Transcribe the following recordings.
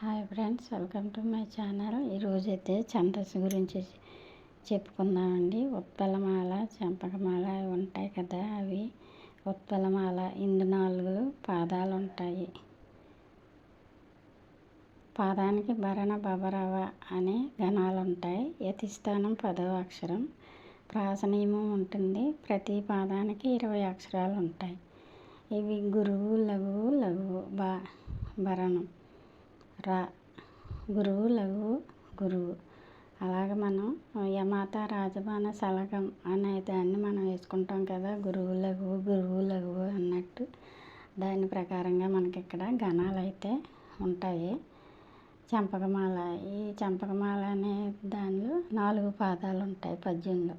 Hi friends welcome to my channel. ఈరోజైతే ఛందస్ గురించి చెప్పుకుందామండి. ఉత్పలమాల చంపకమాల అవి ఉంటాయి కదా అవి. ఉత్పలమాల ఇందు నాలుగు పాదాలు ఉంటాయి పాదానికి భరణ బబరవ అనే గణాలు ఉంటాయి యతిస్థానం పదవ అక్షరం. ప్రాసనీయమం ఉంటుంది. ప్రతి పాదానికి ఇరవై అక్షరాలు ఉంటాయి ఇవి గురువు లఘువు లఘువు బా భరణం. రా. గురువు లఘువు గురువు. అలాగ మనం యమాత రాజభాన సలగం అనే దాన్ని మనం వేసుకుంటాం కదా గురువు లఘువు గురువు లఘువు అన్నట్టు. దాని ప్రకారంగా మనకి ఇక్కడ గణాలు అయితే ఉంటాయి. చంపకమాల ఈ చంపకమాల అనే దానిలో నాలుగు పాదాలు ఉంటాయి పద్యంలో.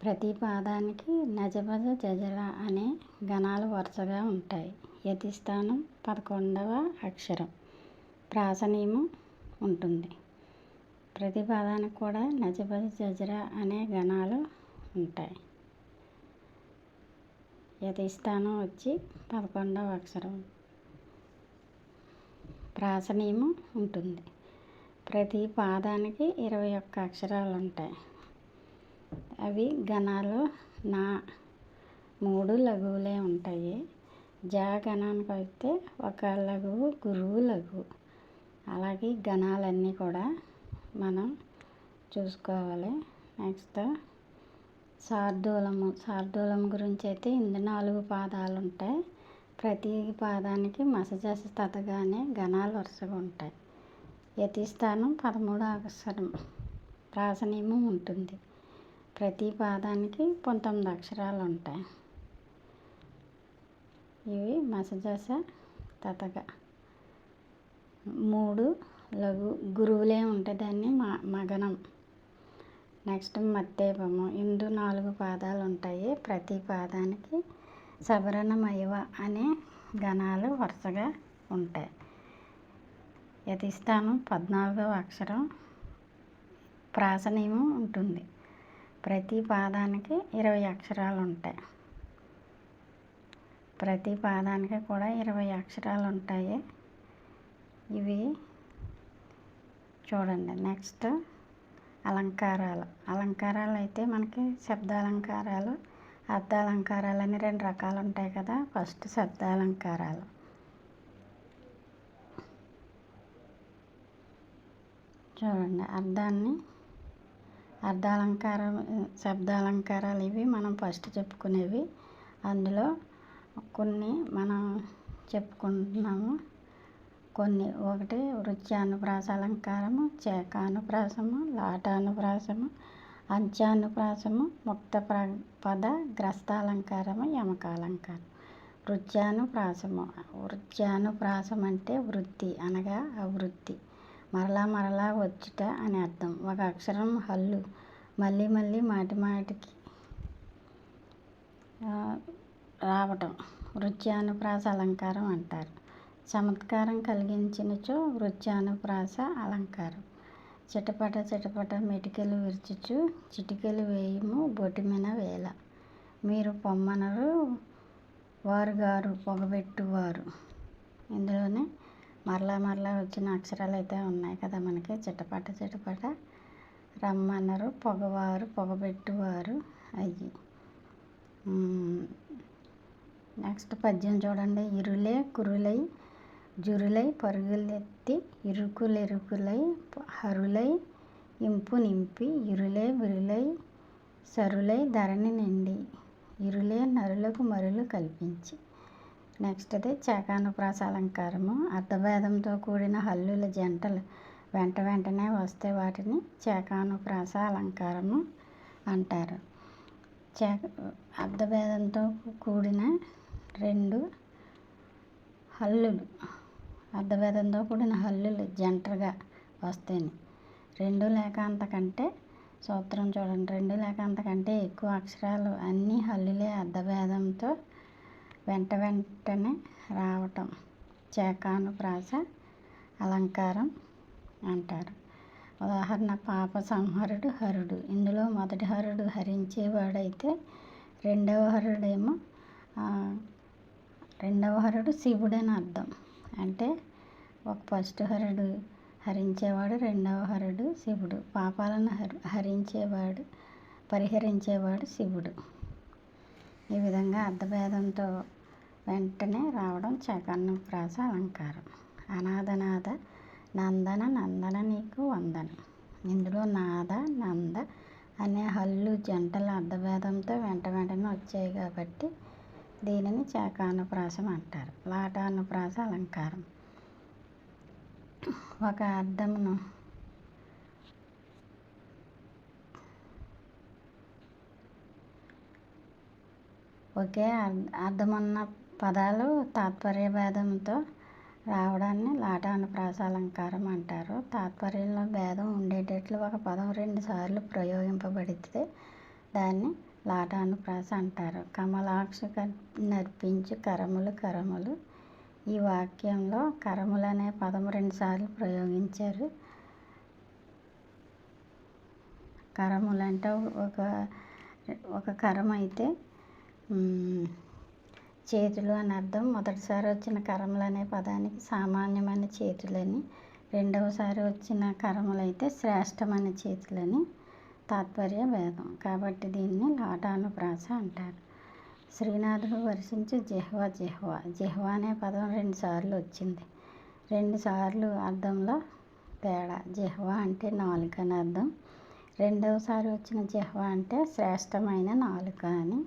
ప్రతి పాదానికి నజబజ జజర అనే గణాలు వరుసగా ఉంటాయి. యతిస్థానం పదకొండవ అక్షరం. ప్రాసనీయం ఉంటుంది. ప్రతి పదానికి కూడా నజబది జజర అనే గణాలు ఉంటాయి. యతిస్థానం వచ్చి పదకొండవ అక్షరం. ప్రాసనీయము ఉంటుంది. ప్రతి పాదానికి ఇరవై ఒక్క అక్షరాలు ఉంటాయి. అవి గణాలు నా మూడు లఘువులే ఉంటాయి. జా గణానికి అయితే ఒక లఘువు గురువు లఘువు. అలాగే గణాలన్నీ కూడా మనం చూసుకోవాలి. నెక్స్ట్ శార్దూలము. శార్దూలం గురించి అయితే ఇందు నాలుగు పాదాలు ఉంటాయి ప్రతి పాదానికి మసజస తతగానే గణాలు వరుసగా ఉంటాయి. యతిస్థానం పదమూడు అక్షరం. ప్రాసనీయము ఉంటుంది. ప్రతి పాదానికి పంతొమ్మిది అక్షరాలు ఉంటాయి ఇవి మసజస తతగా. మూడు లఘు గురువులే ఉంటుందని మ మగనం. నెక్స్ట్ మత్తేపము. ఇందు నాలుగు పాదాలు ఉంటాయి ప్రతి పాదానికి సవరణమయవ అనే గణాలు వరుసగా ఉంటాయి. యతిస్థానం పద్నాలుగవ అక్షరం ప్రాసనీయం ఉంటుంది. ప్రతి పాదానికి ఇరవై అక్షరాలు ఉంటాయి ప్రతి పాదానికి కూడా ఇరవై అక్షరాలు ఉంటాయి ఇవి చూడండి. నెక్స్ట్ అలంకారాలు. అలంకారాలు అయితే మనకి శబ్దాలంకారాలు అర్థాలంకారాలు అని రెండు రకాలు ఉంటాయి కదా. ఫస్ట్ శబ్దాలంకారాలు. చూడండి. అర్థాన్ని అర్థాలంకారం శబ్దాలంకారాలు ఇవి మనం ఫస్ట్ చెప్పుకునేవి. అందులో కొన్ని మనం చెప్పుకుంటున్నాము. కొన్ని ఒకటి వృత్యానుప్రాస అలంకారము చేకానుప్రాసము లాటానుప్రాసము అంత్యానుప్రాసము ముక్త ప్ర పద గ్రస్తాలంకారము యమకాలంకారం వృత్యానుప్రాసము వృత్యానుప్రాసం అంటే వృత్తి అనగా అవృత్తి. మరలా మరలా వచ్చుట అని అర్థం. ఒక అక్షరం హల్లు. మళ్ళీ మళ్ళీ మాటి మాటికి రావటం. వృత్యానుప్రాస అలంకారం అంటారు. చమత్కారం కలిగించినచో వృత్యానుప్రాస అలంకారం. చిటపట చిటపట మెటికెలు విరుచుచు చిటికెలు వేయము బొటిమిన వేల. మీరు పొమ్మనరు వారు గారు పొగబెట్టువారు. ఇందులోనే మరలా మరలా వచ్చిన అక్షరాలు అయితే ఉన్నాయి కదా మనకి. చిటపట చిటపట రమ్మన్నారు పొగవారు పొగబెట్టువారు అయ్యి. నెక్స్ట్ పద్యం చూడండి. ఇరులే కురులై జురులై పరుగులెత్తి ఇరుకులెరుకులై హరులై ఇంపు నింపి ఇరులే విరులై సరులై ధరణి నిండి ఇరులే నరులకు మరులు కల్పించి. నెక్స్ట్ అది చాకానుప్రాస అలంకారము. అర్ధభేదంతో కూడిన హల్లుల జంటలు వెంట వెంటనే వస్తే వాటిని చాకానుప్రాస అలంకారము అంటారు. చే అర్ధభేదంతో కూడిన రెండు హల్లులు అర్ధభేదంతో కూడిన హల్లులు జంటగా వస్తాయి రెండు లేక అంతకంటే సూత్రం చూడండి. రెండు లేక అంతకంటే ఎక్కువ అక్షరాలు అన్నీ హల్లులే అర్థభేదంతో వెంట వెంటనే రావటం. చేకానుప్రాస అలంకారం అంటారు. ఉదాహరణ పాప సంహరుడు హరుడు. ఇందులో మొదటి హరుడు హరించేవాడైతే రెండవ హరుడేమో రెండవ హరుడు శివుడని అర్థం. అంటే ఒక ఫస్ట్ హరుడు హరించేవాడు రెండవ హరుడు శివుడు. పాపాలను హరి హరించేవాడు పరిహరించేవాడు శివుడు. ఈ విధంగా అర్ధభేదంతో వెంటనే రావడం చకన్ను ప్రాస అలంకారం. అనాథనాథ నందన నందన నీకు వందన. ఇందులో నాద నంద అనే హల్లు జంటల అర్ధభేదంతో వెంట వెంటనే వచ్చాయి కాబట్టి దీనిని చాకానుప్రాసం అంటారు. లాటానుప్రాస అలంకారం. ఒక అర్థమును ఒకే అర్థమున్న పదాలు తాత్పర్య భేదంతో రావడాన్ని లాటానుప్రాస అలంకారం అంటారు. తాత్పర్యంలో భేదం ఉండేటట్లు ఒక పదం రెండు సార్లు ప్రయోగింపబడితే దాన్ని లాటానుప్రాస అంటారు. కమలాక్ష నర్పించు కరములు కరములు. ఈ వాక్యంలో కరములు అనే పదం రెండుసార్లు ప్రయోగించారు. కరములు అంటే ఒక ఒక కరం అయితే చేతులు అని అర్థం. మొదటిసారి వచ్చిన కరములు అనే పదానికి సామాన్యమైన చేతులని రెండవసారి వచ్చిన కరములు అయితే శ్రేష్టమైన చేతులని తాత్పర్య భేదం. కాబట్టి దీన్ని లాటానుప్రాస అంటారు. శ్రీనాథుడు వర్షించి జిహ్వ జిహ్వ. జిహ్వ అనే పదం రెండుసార్లు వచ్చింది. రెండుసార్లు అర్థంలో తేడా. జిహ్వ అంటే నాలుక అని అర్థం. రెండవసారి వచ్చిన జిహ్వ అంటే శ్రేష్టమైన నాలుక అని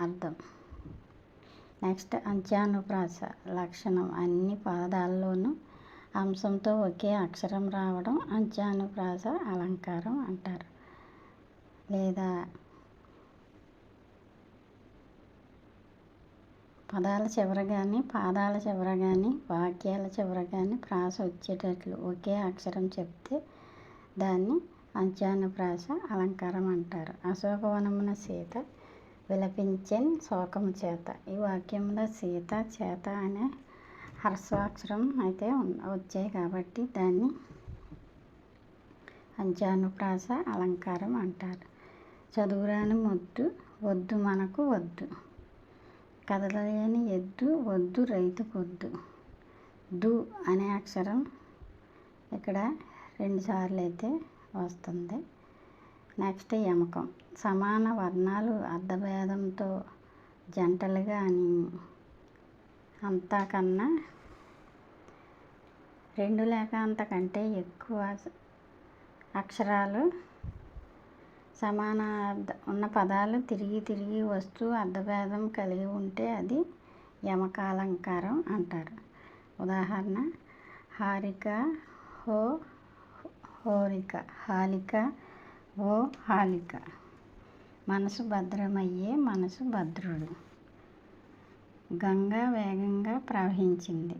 అర్థం. నెక్స్ట్ అంత్యానుప్రాస లక్షణం. అన్ని పాదాల్లోనూ అంశంతో ఒకే అక్షరం రావడం అంత్యానుప్రాస అలంకారం అంటారు. లేదా పదాల చివర కానీ పాదాల చివర కానీ వాక్యాల చివర కానీ ప్రాస వచ్చేటట్లు ఒకే అక్షరం చెప్తే దాన్ని అంత్యానుప్రాస అలంకారం అంటారు. అశోకవనమున సీత విలపించని శోకము చేత. ఈ వాక్యంలో సీత చేత అనే హర్స్వాక్షరం అయితే వచ్చాయి కాబట్టి దాన్ని అంచానుప్రాస అలంకారం అంటారు. చదువురాని మొద్దు వద్దు మనకు వద్దు. కదలలేని ఎద్దు వద్దు రైతు పొద్దు దు అనే అక్షరం ఇక్కడ రెండుసార్లు అయితే వస్తుంది. నెక్స్ట్ యమకం. సమాన వర్ణాలు అర్ధభేదంతో జంటలుగా అని అంతా కన్నా రెండు లేక అంతకంటే ఎక్కువ అక్షరాలు సమాన ఉన్న పదాలు తిరిగి తిరిగి వస్తూ అర్ధభేదం కలిగి ఉంటే అది యమకాలంకారం అంటారు. ఉదాహరణ హారిక హో హోరిక హాలిక ఓ హాలిక. మనసు భద్రమయ్యే మనసు భద్రుడు. గంగా వేగంగా ప్రవహించింది.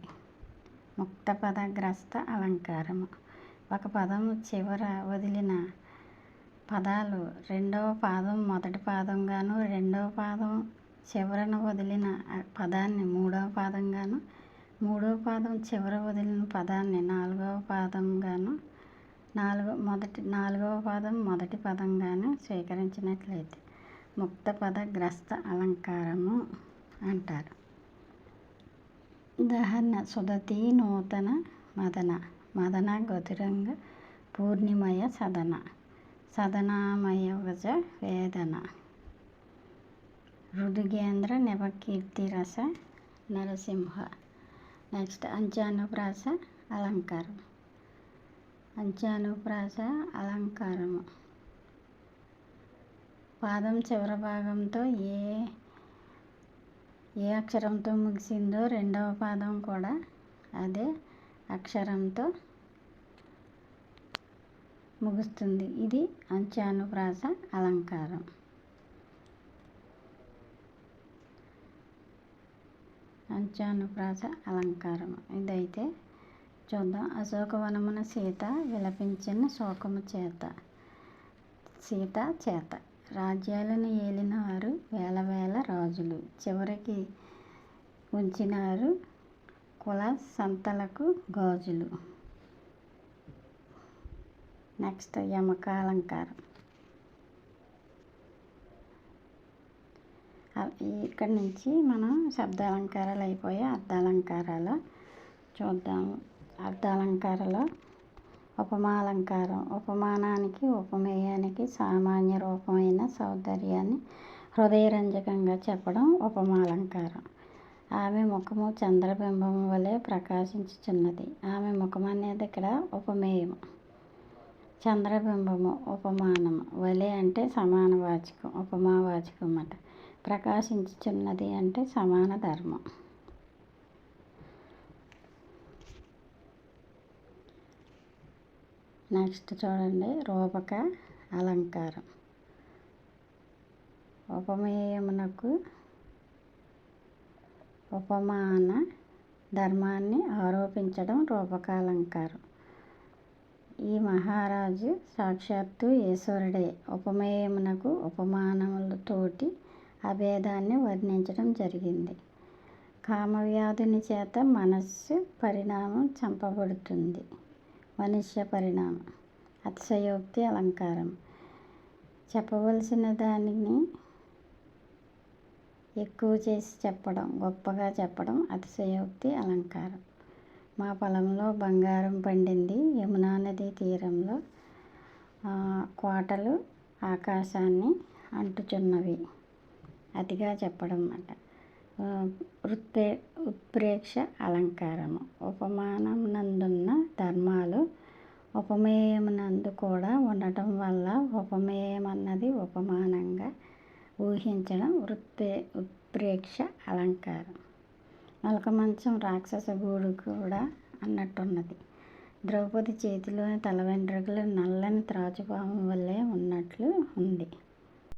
ముక్త పదగ్రస్త అలంకారము. ఒక పదం చివర వదిలిన పదాలు రెండవ పాదం మొదటి పాదంగాను రెండవ పాదం చివరన వదిలిన పదాన్ని మూడవ పాదంగాను మూడవ పాదం చివర వదిలిన పదాన్ని నాలుగవ పాదంగాను నాలుగో మొదటి నాలుగవ పాదం మొదటి పదంగాను స్వీకరించినట్లయితే ముక్త పద గ్రస్త అలంకారము అంటారు. ఉదాహరణ సుధతి నూతన మదన. మదన గతురంగ పూర్ణిమయ సదన. సదనామయవజ వేదన. రుదుగేంద్ర నిపకీర్తిరస నరసింహ. నెక్స్ట్ అంచానుప్రాస అలంకారం. అంచానుప్రాస అలంకారము. పాదం చివరి భాగంతో ఏ ఏ అక్షరంతో ముగిసిందో రెండవ పాదం కూడా అదే అక్షరంతో ముగుస్తుంది. ఇది అంచానుప్రాస అలంకారం. అంచానుప్రాస అలంకారం. ఇదైతే చూద్దాం. అశోకవనమున సీత విలపించిన శోకము చేత సీత చేత. రాజ్యాలను ఏలినారు వారు వేల వేల రాజులు చివరికి ఉంచినారు కుల సంతలకు గాజులు. నెక్స్ట్ యమక అలంకారం. ఇక్కడి నుంచి మనం శబ్దాలంకారాలు అయిపోయి అర్థాలంకారాలు చూద్దాము అర్ధాలంకారలో ఉపమాలంకారం ఉపమానానికి ఉపమేయానికి సామాన్య రూపమైన సౌందర్యాన్ని హృదయరంజకంగా చెప్పడం ఉపమాలంకారం. ఆమె ముఖము చంద్రబింబం వలె ప్రకాశించుచున్నది. ఆమె ముఖం అనేది ఇక్కడ ఉపమేయము. చంద్రబింబము ఉపమానము. వలె అంటే సమాన వాచకం ఉపమావాచకం అన్నమాట. ప్రకాశించుచున్నది అంటే సమాన ధర్మం. నెక్స్ట్ చూడండి. రూపక అలంకారం. ఉపమేయమునకు ఉపమాన ధర్మాన్ని ఆరోపించడం రూపకాలంకారం. ఈ మహారాజు సాక్షాత్తు ఈశ్వరుడే ఉపమేయమునకు ఉపమానములతోటి అభేదాన్ని వర్ణించడం జరిగింది. కామవ్యాధుని చేత మనస్సు పరిణామం చంపబడుతుంది. మనుష్య పరిణామం. అతిశయోక్తి అలంకారం. చెప్పవలసిన దానిని ఎక్కువ చేసి చెప్పడం గొప్పగా చెప్పడం అతిశయోక్తి అలంకారం. మా పొలంలో బంగారం పండింది యమునా నది తీరంలో. కోటలు ఆకాశాన్ని అంటుచున్నవి. అతిగా చెప్పడం అన్నమాట ఉత్ప్రే ఉత్ప్రేక్ష అలంకారము. ఉపమానం నందున్న ధర్మాలు ఉపమేయమునందు కూడా ఉండటం వల్ల ఉపమేయం అన్నది ఉపమానంగా ఊహించడం వృత్తే ఉత్ప్రేక్ష అలంకారం. నలక మంచం రాక్షస గూడు కూడా అన్నట్టున్నది. ద్రౌపది చేతిలోని తల వెంట్రుకలు నల్లని త్రాచుపాము వల్లే ఉన్నట్లు ఉంది.